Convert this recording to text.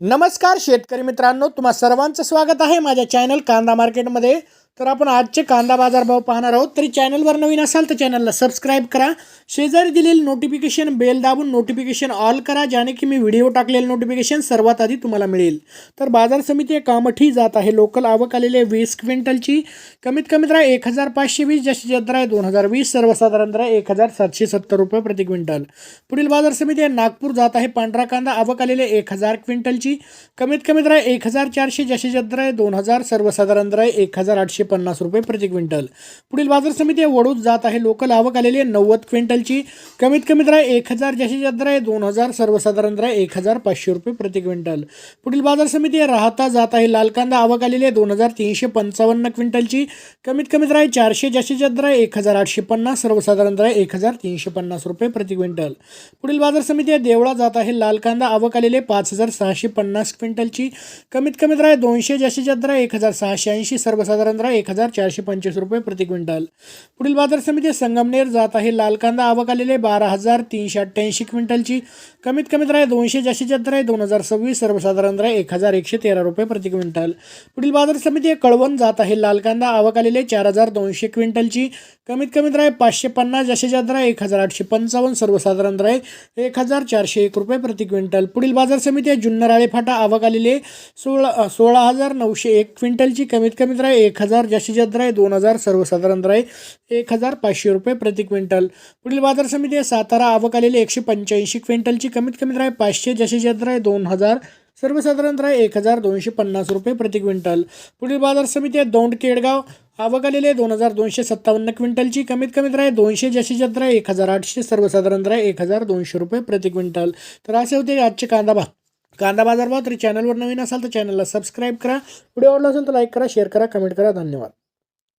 नमस्कार शेतकरी मित्रांनो. तुम्हा सर्वांचं स्वागत आहे माझ्या चॅनल कांदा मार्केटमध्ये तर आपण आजचे कांदा बाजारभाव पाहणार आहोत. तरी चॅनलवर नवीन असाल तर चॅनलला सबस्क्राईब करा. शेजारी दिलेली नोटिफिकेशन बेल दाबून नोटिफिकेशन ऑल करा ज्याने की मी व्हिडिओ टाकलेलं नोटिफिकेशन सर्वात आधी तुम्हाला मिळेल. तर बाजार समिती कामठी जात आहे. लोकल आवक आलेली आहे वीस क्विंटलची. कमीत कमी दर एक हजार पाचशे वीस जास्तीत जास्त आहे दोन हजार वीस सर्वसाधारण दर आहे एक हजार सातशे सत्तर रुपये प्रति क्विंटल. पुढील बाजार समिती आहे. नागपूर जात आहे. पांढरा कांदा आवक आलेली आहे एक हजार क्विंटलची. कमीत कमी दर एक हजार चारशे जास्तीत जास्त आहे दोन हजार सर्वसाधारण दर आहे एक हजार आठशे पन्नास रुपये प्रति क्विंटल. पुढील बाजार समिती वडूत जात आहे. लोकल आवक आलेली आहे नव्वद क्विंटलची. कमीत कमी दर आहे एक हजार जास्तीत जास्त दर आहे दोन हजार सर्वसाधारण दर आहे एक हजार पाचशे रुपये प्रति क्विंटल. पुढील बाजार समिती राहता जात आहे. लाल कांदा आवक आलेली आहे दोन हजार तीनशे पंचावन्न क्विंटलची. कमीत कमी दर आहे चारशे जास्तीत जास्त दर आहे एक हजार आठशे पन्नास सर्वसाधारण दर आहे एक हजार तीनशे पन्नास रुपये प्रति क्विंटल. पुढील बाजार समिती देवळा जात आहे. लाल कांदा आवक आलेले आहे पाच हजार सहाशे पन्नास क्विंटलची. कमीत कमी दर आहे दोनशे जास्तीत जास्त दर आहे एक हजार सहाशे ऐंशी सर्वसाधारण दर आहे एक हजार चारशे पंचवीस रुपये प्रति क्विंटल. पुढील बाजार समिती संगमनेर जात आहे. लाल कांदा आवक आलेले बारा हजार तीनशे अठ्ठ्याऐंशी क्विंटलची. कमीत कमी दर आहे. दोनशे जास्तीत जास्त दर आहे. दोन हजार सव्वीस सर्वसाधारण दर आहे. एक हजार एकशे तेरा रुपये प्रति क्विंटल. पुढील बाजार समिती कळवण जात आहे. लाल कांदा आवक आलेले चार हजार दोनशे क्विंटलची. कमीत कमी दर आहे. पाचशे पन्नास जास्तीत जास्त दर आहे. एक हजार आठशे पंचावन्न सर्वसाधारण दर आहे. एक हजार चारशे एक रुपये प्रति क्विंटल. पुढील बाजार समिती आहे. जुन्नर आळेफाटा आवक आलेले सोळा सोळा हजार नऊशे एक क्विंटलची. कमीत कमी दर आहे. एक हजार जास्तीत जास्त राय आहे दोन हजार सर्वसाधारण राय एक हजार पाचशे रुपये प्रति क्विंटल. पुढील बाजार समिती आहे सातारा आवक आलेली एकशे पंच्याऐंशी क्विंटलची. कमीत कमी राय पाचशे जास्तीत जास्त राय दोन हजार सर्वसाधारण राय एक हजार दोनशे पन्नास रुपये प्रति क्विंटल. पुढील बाजार समिती आहे दौंड केडगाव आवक आलेली आहे दोन हजार दोनशे सत्तावन्न क्विंटलची. कमीत कमी राय दोनशे जास्तीत जास्त आहे एक हजार आठशे सर्वसाधारण राय एक हजार दोनशे रुपये प्रति क्विंटल. तर असे होते आजचे कांदा भाग. कांदा बाजार भाव तरी चॅनलवर नवीन असाल तर चॅनलला सबस्क्राईब करा. व्हिडिओ आवडला असेल तर लाईक करा शेअर करा कमेंट करा. धन्यवाद.